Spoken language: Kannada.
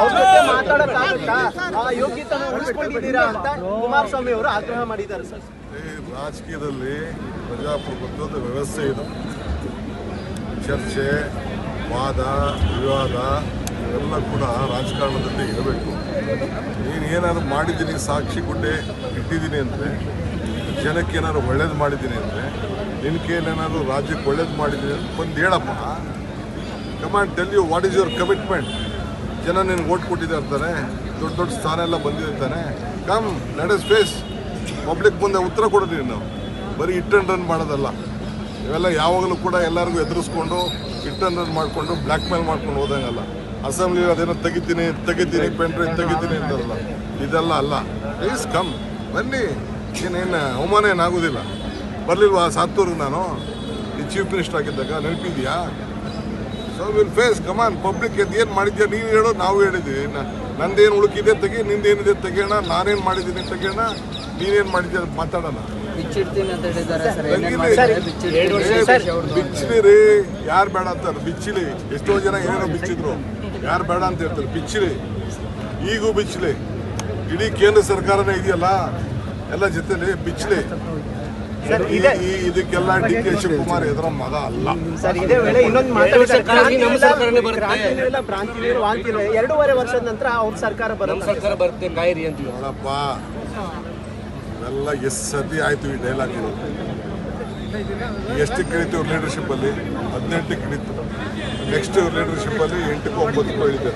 ಅವ್ರ ಜೊತೆ ಮಾತಾಡಕ್ಕಾಗತ್ತಾ? ಆ ಯೋಗ್ಯತನ ಉಳಿಸ್ಕೊಂಡಿದ್ದೀರಾ ಅಂತ ಕುಮಾರಸ್ವಾಮಿ ಅವರು ಆಗ್ರಹ ಮಾಡಿದ್ದಾರೆ ಸರ್. ಈ ರಾಜಕೀಯದಲ್ಲಿ ಪ್ರಜಾಪ್ರಭುತ್ವದ ವ್ಯವಸ್ಥೆ ಇದು. ಚರ್ಚೆ ವಾದ ವಿವಾದ ಇವೆಲ್ಲ ಕೂಡ ರಾಜಕಾರಣದಲ್ಲಿ ಇರಬೇಕು. ನೀನು ಏನಾದ್ರು ಮಾಡಿದ್ದೀನಿ ಸಾಕ್ಷಿ ಗುಡ್ಡೆ ಇಟ್ಟಿದ್ದೀನಿ ಅಂದರೆ ಜನಕ್ಕೆ ಏನಾದ್ರು ಒಳ್ಳೇದು ಮಾಡಿದ್ದೀನಿ ಅಂದರೆ ನಿನ್ನ ರಾಜ್ಯಕ್ಕೆ ಒಳ್ಳೇದು ಮಾಡಿದ್ದೀನಿ ಅಂತ ಬಂದು ಹೇಳಪ್ಪ command tell you what is your commitment ಜನ ನೀನು ಓಟ್ ಕೊಟ್ಟಿದ್ದೆ ಅಂತಾನೆ, ದೊಡ್ಡ ದೊಡ್ಡ ಸ್ಥಾನ ಎಲ್ಲ ಬಂದಿದೆ ಅಂತಾನೆ ಕಮ್ ಲೆಟ್ ಫೇಸ್ ಪಬ್ಲಿಕ್ ಮುಂದೆ ಉತ್ತರ ಕೊಡೋದು ನೀನು ಬರೀ ಇಟ್ ಅಂಡ್ ರನ್ ಮಾಡೋದಲ್ಲ. ಇವೆಲ್ಲ ಯಾವಾಗಲೂ ಕೂಡ ಎಲ್ಲರಿಗೂ ಎದುರಿಸ್ಕೊಂಡು ಇಟ್ ಅಂಡ್ ರನ್ ಮಾಡಿಕೊಂಡು ಬ್ಲ್ಯಾಕ್ ಮೇಲ್ ಮಾಡ್ಕೊಂಡು ಹೋದಂಗಲ್ಲ. ಅಸೆಂಬ್ಲಿ ಅದೇನೋ ತೆಗಿತೀನಿ ತೆಗಿತೀನಿ ಪೆನ್ ಡ್ರೈವ್ ತೆಗಿತೀನಿ ಅಂತಾರಲ್ಲ. ಇದೆಲ್ಲ ಅಲ್ಲ. ಪ್ಲೀಸ್ ಕಮ್ ಬನ್ನಿ. ಏನೇನು ಅವಮಾನ ಏನಾಗೋದಿಲ್ಲ ಬರಲಿಲ್ವಾ ಸಾತ್ತೂರ್ಗೆ ನಾನು? ಈ ಚೀಫ್ ಮಿನಿಸ್ಟರ್ ಆಗಿದ್ದಾಗ ನೆನಪಿದ್ಯಾ? So will face come on public ಎದ್ದು ಏನು ಮಾಡಿದ್ಯಾ? ನೀನು ಹೇಳೋ ನಾವು ಹೇಳಿದ್ವಿ. ನ- ನಂದೇನು ಉಳುಕಿದೆ ತೆಗಿ ನಿಂದೇನಿದೆ ತೆಗಿಯೋಣ. ನಾನೇನು ಮಾಡಿದ್ದೀನಿ ತೆಗಿಯೋಣ. ನೀನೇನು ಮಾಡಿದ್ಯಾ ಅಂತ ಮಾತಾಡೋಣ. ಬಿಚ್ಚಿಡ್ತೀನಿ ಅಂತ ಹೇಳಿದ್ದಾರೆ ಸರ್. ಏನೇನ್ ತೆಗೀಲಿ. ಮಾಡಿದ್ದಾರೆ ಏ, ಬಿಚ್ಚಿಡ್ತೀನಿ. ಬಿಚ್ಚಿಲಿ ರೀ ಯಾರು ಬೇಡ ಅಂತಾರೆ ಬಿಚ್ಚಿಲಿ ಎಷ್ಟೋ ಜನ ಏನೇನೋ ಬಿಚ್ಚಿದ್ರು. ಯಾರು ಬೇಡ ಅಂತ ಹೇಳ್ತಾರೆ. ಬಿಚ್ಚಿಲಿ ಈಗೂ ಬಿಚ್ಚಲಿ. ಇಡೀ ಕೇಂದ್ರ ಸರ್ಕಾರನೇ ಇದೆಯಲ್ಲ? ಎಲ್ಲ ಜೊತೆಲಿ ಬಿಚ್ಚಲಿ. ಇದಕ್ಕೆಲ್ಲ ಡಿ ಕೆ ಶಿವಕುಮಾರ್ ಇದರ ಮಗ ಅಲ್ಲ. ಸರ್ ಇದೇ ವೇಳೆ ಇನ್ನೊಂದು ಎರಡೂವರೆ ವರ್ಷದ ನಂತರ ಅವ್ರ ಸರ್ಕಾರ ನಮ್ಮ ಬರುತ್ತೆ ಸರ್ಕಾರ ಬರುತ್ತೆ ಕಾಯಿರಿ ಅಂತ ನೋಡಪ್ಪ. ಇವೆಲ್ಲ ಎಷ್ಟು ಸತಿ ಆಯ್ತು ಈ ಡೈಲಾಗ್ ಎಷ್ಟು ಕಳೀತು ಲೀಡರ್ಶಿಪ್ ಅಲ್ಲಿ? ಹದಿನೆಂಟಕ್ಕೆ ಕಳೀತು ನೆಕ್ಸ್ಟ್ ಲೀಡರ್ಶಿಪ್ ಅಲ್ಲಿ ಎಂಟಕ್ಕೂ ಒಂಬತ್ತಕ್ಕೂ ಇಳಿತಾರೆ